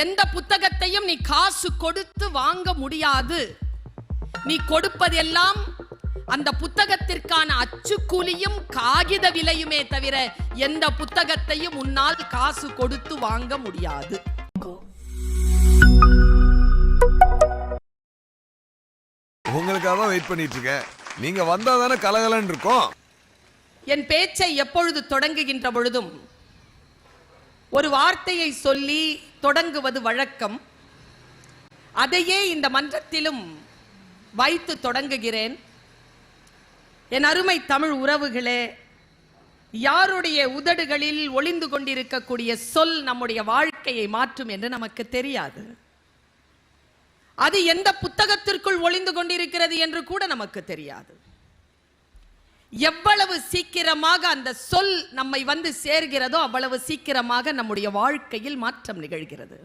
எந்த புத்தகத்தையும் நீ காசு கொடுத்து வாங்க முடியாது. நீ கொடுப்பதெல்லாம் அந்த புத்தகத்திற்கான அச்சுக்கூலியும் காகித விலையுமே தவிர எந்த புத்தகத்தையும் உன்னால் காசு கொடுத்து வாங்க முடியாது. உங்களுக்காக தான் வெயிட் பண்ணிட்டு இருக்கேன் நீங்க வந்தா தானே கலகலன்னு இருக்கும்? என் பேச்சை எப்பொழுது தொடங்குகின்ற பொழுதும் ஒரு வார்த்தையை சொல்லி தொடங்குவது வழக்கம். அதையே இந்த மன்றத்திலும் வைத்து தொடங்குகிறேன். என் அருமை தமிழ் உறவுகளே யாருடைய உதடுகளில் ஒளிந்து கொண்டிருக்கக்கூடிய சொல் நம்முடைய வாழ்க்கையை மாற்றும் என்று நமக்கு தெரியாது. அது எந்த புத்தகத்திற்குள் ஒளிந்து கொண்டிருக்கிறது என்று கூட நமக்கு தெரியாது. எவ்வளவு சீக்கிரமாக அந்த சொல் நம்மை வந்து சேர்கிறதோ அவ்வளவு சீக்கிரமாக நம்முடைய வாழ்க்கையில் மாற்றம் நிகழ்கிறது.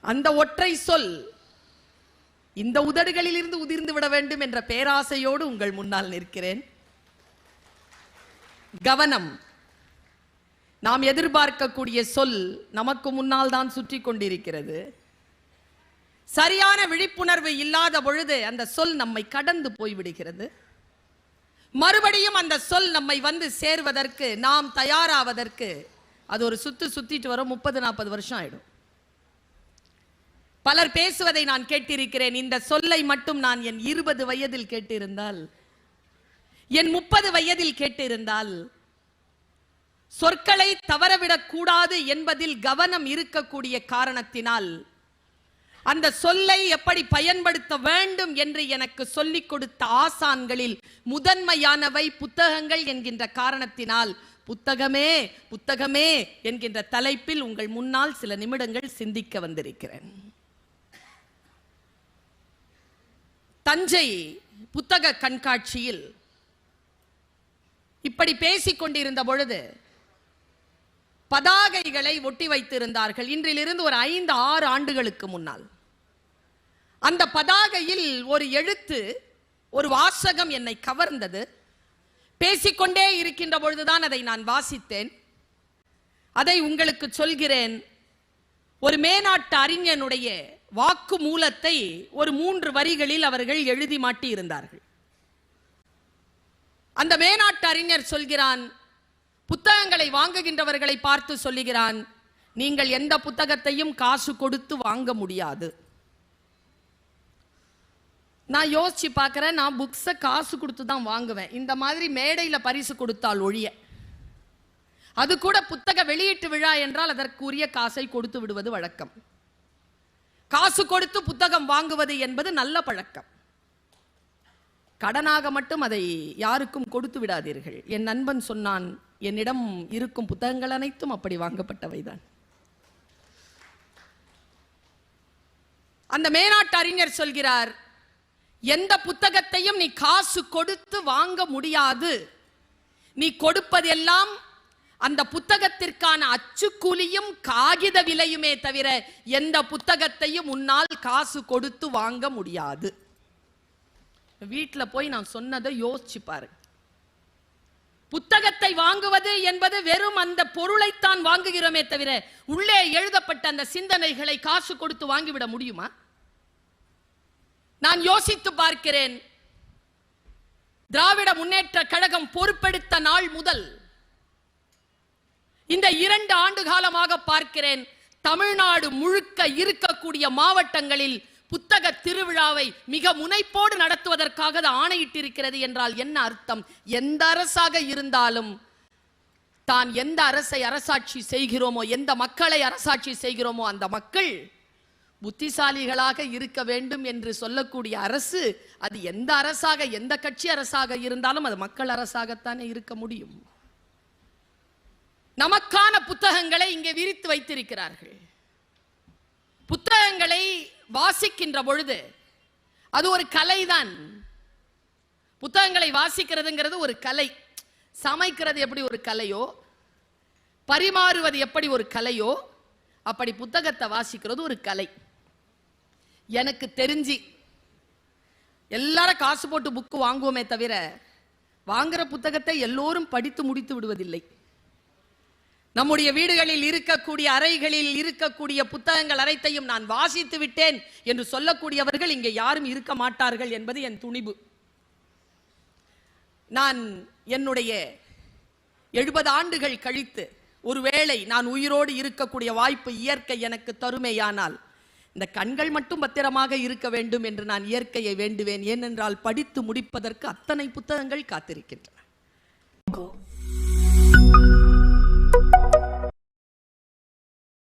அந்த ஒற்றை சொல் இந்த உதடுகளில் இருந்து உதிர்ந்து விட வேண்டும் என்ற பேராசையோடு உங்கள் முன்னால் நிற்கிறேன். கவனம். நாம் எதிர்பார்க்கக்கூடிய சொல் நமக்கு முன்னால் தான் சுற்றி கொண்டிருக்கிறது. சரியான விழிப்புணர்வு இல்லாத பொழுது அந்த சொல் நம்மை கடந்து போய்விடுகிறது. மறுபடியும் அந்த சொல் நம்மை வந்து சேர்வதற்கு நாம் தயாராவதற்கு அது ஒரு சுத்து சுத்திட்டு வரும் முப்பது நாற்பது வருஷம் ஆயிடும். பலர் பேசுவதை நான் கேட்டிருக்கிறேன். இந்த சொல்லை மட்டும் நான் என் இருபது வயதில் கேட்டிருந்தால் என் முப்பது வயதில் கேட்டிருந்தால் சொற்களை தவறவிடக் கூடாது என்பதில் கவனம் இருக்கக்கூடிய காரணத்தினால் அந்த சொல்லை எப்படி பயன்படுத்த வேண்டும் என்று எனக்கு சொல்லிக் கொடுத்த ஆசான்களில் முதன்மையானவை புத்தகங்கள் என்கின்ற காரணத்தினால் புத்தகமே புத்தகமே என்கின்ற தலைப்பில் உங்கள் முன்னால் சில நிமிடங்கள் சிந்திக்க வந்திருக்கிறேன். தஞ்சை புத்தக கண்காட்சியில் இப்படி பேசிக் கொண்டிருந்த பொழுது பதாகைகளை ஒட்டி வைத்திருந்தார்கள். இன்றிலிருந்து ஒரு ஐந்து ஆறு ஆண்டுகளுக்கு முன்னால். அந்த பதாகையில் ஒரு எழுத்து ஒரு வாசகம் என்னை கவர்ந்தது. பேசிக்கொண்டே இருக்கின்ற பொழுதுதான் அதை நான் வாசித்தேன். அதை உங்களுக்கு சொல்கிறேன். ஒரு மேனாட்டு அறிஞனுடைய வாக்கு மூலத்தை ஒரு மூன்று வரிகளில் அவர்கள் எழுதி மாட்டி இருந்தார்கள் அந்த மேனாட்டு அறிஞர் சொல்கிறான் புத்தகங்களை வாங்குகின்றவர்களை பார்த்து சொல்லுகிறான் நீங்கள் எந்த புத்தகத்தையும் காசு கொடுத்து வாங்க முடியாது. நான் யோசிச்சு பார்க்குறேன் நான் புக்ஸை காசு கொடுத்து தான் வாங்குவேன். இந்த மாதிரி மேடையில் பரிசு கொடுத்தால் ஒழிய. அது கூட புத்தக வெளியீட்டு விழா என்றால் அதற்குரிய காசை கொடுத்து விடுவது வழக்கம். காசு கொடுத்து புத்தகம் வாங்குவது என்பது நல்ல பழக்கம். கடனாக மட்டும் அதை யாருக்கும் கொடுத்து விடாதீர்கள். என் நண்பன் சொன்னான் என்னிடம் இருக்கும் புத்தகங்கள் அனைத்தும் அப்படி வாங்கப்பட்டவைதான். அந்த மேனாட்டு அறிஞர் சொல்கிறார் எந்த புத்தகத்தையும் நீ காசு கொடுத்து வாங்க முடியாது. நீ கொடுப்பதெல்லாம் அந்த புத்தகத்திற்கான அச்சுக்கூலியும் காகித விலையுமே தவிர எந்த புத்தகத்தையும் உன்னால் காசு கொடுத்து வாங்க முடியாது. வீட்டுல போய் நான் சொன்னதை யோசிச்சு பாரு புத்தகத்தை வாங்குவது என்பது வெறும் அந்த பொருளைத்தான் வாங்குகிறோமே தவிர உள்ளே எழுதப்பட்ட அந்த சிந்தனைகளை காசு கொடுத்து வாங்கிவிட முடியுமா? நான் யோசித்து பார்க்கிறேன். திராவிட முன்னேற்ற கழகம் பொறுப்பெடுத்த நாள் முதல் இந்த இரண்டு ஆண்டு காலமாக பார்க்கிறேன் தமிழ்நாடு முழுக்க இருக்கக்கூடிய மாவட்டங்களில் புத்தக திருவிழாவை மிக முனைப்போடு நடத்துவதற்காக அது ஆணையிட்டிருக்கிறது என்றால் என்ன அர்த்தம்? எந்த அரசாக இருந்தாலும் தான் எந்த அரசை அரசாட்சி செய்கிறோமோ எந்த மக்களை அரசாட்சி செய்கிறோமோ அந்த மக்கள் புத்திசாலிகளாக இருக்க வேண்டும் என்று சொல்லக்கூடிய அரசு அது எந்த அரசாக எந்த கட்சி அரசாக இருந்தாலும் அது மக்கள் அரசாகத்தானே இருக்க முடியும். நமக்கான புத்தகங்களை இங்கே விரித்து வைத்திருக்கிறார்கள். புத்தகங்களை வாசிக்கின்ற பொழுது அது ஒரு கலைதான். புத்தகங்களை வாசிக்கிறதுங்கிறது ஒரு கலை. சமைக்கிறது எப்படி ஒரு கலையோ பரிமாறுவது எப்படி ஒரு கலையோ அப்படி புத்தகத்தை வாசிக்கிறது ஒரு கலை. எனக்கு தெரிஞ்சு எல்லாரும் காசு போட்டு புக்கு வாங்குவோமே தவிர வாங்குற புத்தகத்தை எல்லோரும் படித்து முடித்து விடுவதில்லை. நம்முடைய வீடுகளில் இருக்கக்கூடிய அறைகளில் இருக்கக்கூடிய புத்தகங்கள் அனைத்தையும் நான் வாசித்து விட்டேன் என்று சொல்லக்கூடியவர்கள் இங்கே யாரும் இருக்க மாட்டார்கள் என்பது என் துணிவு. நான் என்னுடைய எழுபது ஆண்டுகள் கழித்து ஒருவேளை நான் உயிரோடு இருக்கக்கூடிய வாய்ப்பு இயற்கை எனக்கு தருமேயானால் இந்த கண்கள் மட்டும் பத்திரமாக இருக்க வேண்டும் என்று நான் இயற்கையை வேண்டுவேன். ஏனென்றால் படித்து முடிப்பதற்கு அத்தனை புத்தகங்கள் காத்திருக்கின்றன.